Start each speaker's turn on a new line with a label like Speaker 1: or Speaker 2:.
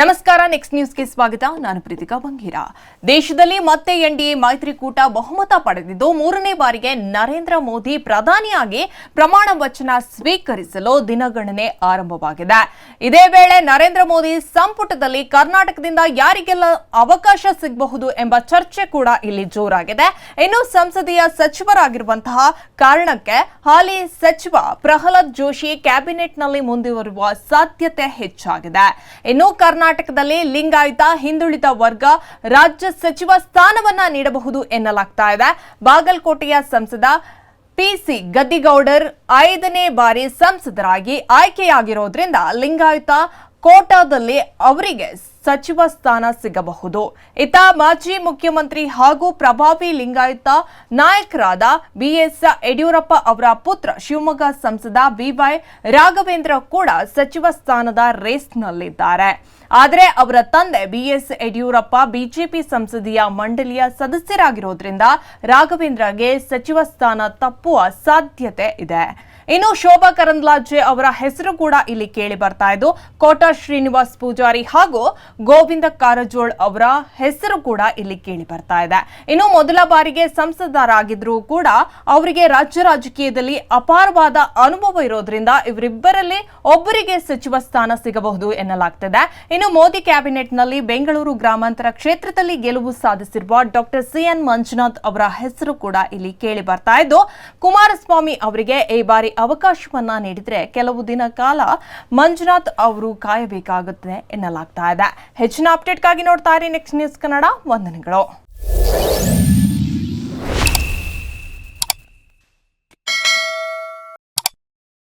Speaker 1: ನಮಸ್ಕಾರ ನೆಕ್ಸ್ಟ್ ನ್ಯೂಸ್ಗೆ ಸ್ವಾಗತ. ನಾನು ಪ್ರೀತಿಕಾ ಬಂಗೀರ. ದೇಶದಲ್ಲಿ ಮತ್ತೆ ಎನ್ಡಿಎ ಮೈತ್ರಿಕೂಟ ಬಹುಮತ ಪಡೆದಿದ್ದು, ಮೂರನೇ ಬಾರಿಗೆ ನರೇಂದ್ರ ಮೋದಿ ಪ್ರಧಾನಿಯಾಗಿ ಪ್ರಮಾಣ ವಚನ ಸ್ವೀಕರಿಸಲು ದಿನಗಣನೆ ಆರಂಭವಾಗಿದೆ. ಇದೇ ವೇಳೆ ನರೇಂದ್ರ ಮೋದಿ ಸಂಪುಟದಲ್ಲಿ ಕರ್ನಾಟಕದಿಂದ ಯಾರಿಗೆಲ್ಲ ಅವಕಾಶ ಸಿಗಬಹುದು ಎಂಬ ಚರ್ಚೆ ಕೂಡ ಇಲ್ಲಿ ಜೋರಾಗಿದೆ. ಇನ್ನು ಸಂಸದೀಯ ಸಚಿವರಾಗಿರುವಂತಹ ಕಾರಣಕ್ಕೆ ಹಾಲಿ ಸಚಿವ ಪ್ರಹ್ಲಾದ್ ಜೋಶಿ ಕ್ಯಾಬಿನೆಟ್ನಲ್ಲಿ ಮುಂದುವರುವ ಸಾಧ್ಯತೆ ಹೆಚ್ಚಾಗಿದೆ. ಇನ್ನು ಕರ್ನಾಟಕದಲ್ಲಿ ಲಿಂಗಾಯತ ಹಿಂದುಳಿದ ವರ್ಗ ರಾಜ್ಯ ಸಚಿವ ಸ್ಥಾನವನ್ನ ನೀಡಬಹುದು ಎನ್ನಲಾಗ್ತಾ ಇದೆ. ಬಾಗಲಕೋಟೆಯ ಸಂಸದ ಪಿಸಿ ಗದ್ದಿಗೌಡರ್ ಐದನೇ ಬಾರಿ ಸಂಸದರಾಗಿ ಆಯ್ಕೆಯಾಗಿರೋದ್ರಿಂದ ಲಿಂಗಾಯತ ಕೋಟಾದಲ್ಲಿ ಅವರಿಗೆ ಸಚಿವ ಸ್ಥಾನ ಸಿಗಬಹುದು. ಇತ ಮಾಜಿ ಮುಖ್ಯಮಂತ್ರಿ ಹಾಗೂ ಪ್ರಭಾವಿ ಲಿಂಗಾಯತ ನಾಯಕರಾದ ಬಿಎಸ್ ಯಡಿಯೂರಪ್ಪ ಅವರ ಪುತ್ರ ಶಿವಮೊಗ್ಗ ಸಂಸದ ಬಿವೈ ರಾಘವೇಂದ್ರ ಕೂಡ ಸಚಿವ ಸ್ಥಾನದ ರೇಸ್ನಲ್ಲಿದ್ದಾರೆ. ಆದರೆ ಅವರ ತಂದೆ ಬಿಎಸ್ ಯಡಿಯೂರಪ್ಪ ಬಿಜೆಪಿ ಸಂಸದೀಯ ಮಂಡಳಿಯ ಸದಸ್ಯರಾಗಿರೋದ್ರಿಂದ ರಾಘವೇಂದ್ರಗೆ ಸಚಿವ ಸ್ಥಾನ ತಪ್ಪುವ ಸಾಧ್ಯತೆ ಇದೆ. ಇನ್ನು ಶೋಭಾ ಕರಂದ್ಲಾಜೆ ಅವರ ಹೆಸರು ಕೂಡ ಇಲ್ಲಿ ಕೇಳಿ ಬರ್ತಾ ಇದ್ದು, ಕೋಟಾ ಶ್ರೀನಿವಾಸ್ ಪೂಜಾರಿ ಹಾಗೂ ಗೋವಿಂದ ಕಾರಜೋಳ್ ಅವರ ಹೆಸರು ಕೂಡ ಇಲ್ಲಿ ಕೇಳಿ ಬರ್ತಾ ಇದೆ. ಇನ್ನು ಮೊದಲ ಬಾರಿಗೆ ಸಂಸದರಾಗಿದ್ರು ಕೂಡ ಅವರಿಗೆ ರಾಜ್ಯ ರಾಜಕೀಯದಲ್ಲಿ ಅಪಾರವಾದ ಅನುಭವ ಇರೋದ್ರಿಂದ ಇವರಿಬ್ಬರಲ್ಲಿ ಒಬ್ಬರಿಗೆ ಸಚಿವ ಸ್ಥಾನ ಸಿಗಬಹುದು ಎನ್ನಲಾಗ್ತಿದೆ. ಇನ್ನು ಮೋದಿ ಕ್ಯಾಬಿನೆಟ್ನಲ್ಲಿ ಬೆಂಗಳೂರು ಗ್ರಾಮಾಂತರ ಕ್ಷೇತ್ರದಲ್ಲಿ ಗೆಲುವು ಸಾಧಿಸಿರುವ ಡಾಕ್ಟರ್ ಸಿಎನ್ ಮಂಜುನಾಥ್ ಅವರ ಹೆಸರು ಕೂಡ ಇಲ್ಲಿ ಕೇಳಿ ಬರ್ತಾ ಇದ್ದು, ಕುಮಾರಸ್ವಾಮಿ ಅವರಿಗೆ ಈ ಬಾರಿ ಅವಕಾಶವನ್ನ ನೀಡಿದ್ರೆ ಕೆಲವು ದಿನ ಕಾಲ ಮಂಜುನಾಥ್ ಅವರು ಕಾಯಬೇಕಾಗುತ್ತೆ ಎನ್ನಲಾಗ್ತಾ ಇದೆ. ಹೆಚ್ಚಿನ ಅಪ್ಡೇಟ್ಗಾಗಿ ನೋಡ್ತಾ ಇರಿ ನೆಕ್ಸ್ಟ್ ನ್ಯೂಸ್ ಕನ್ನಡ ವಂದನೆಗಳು.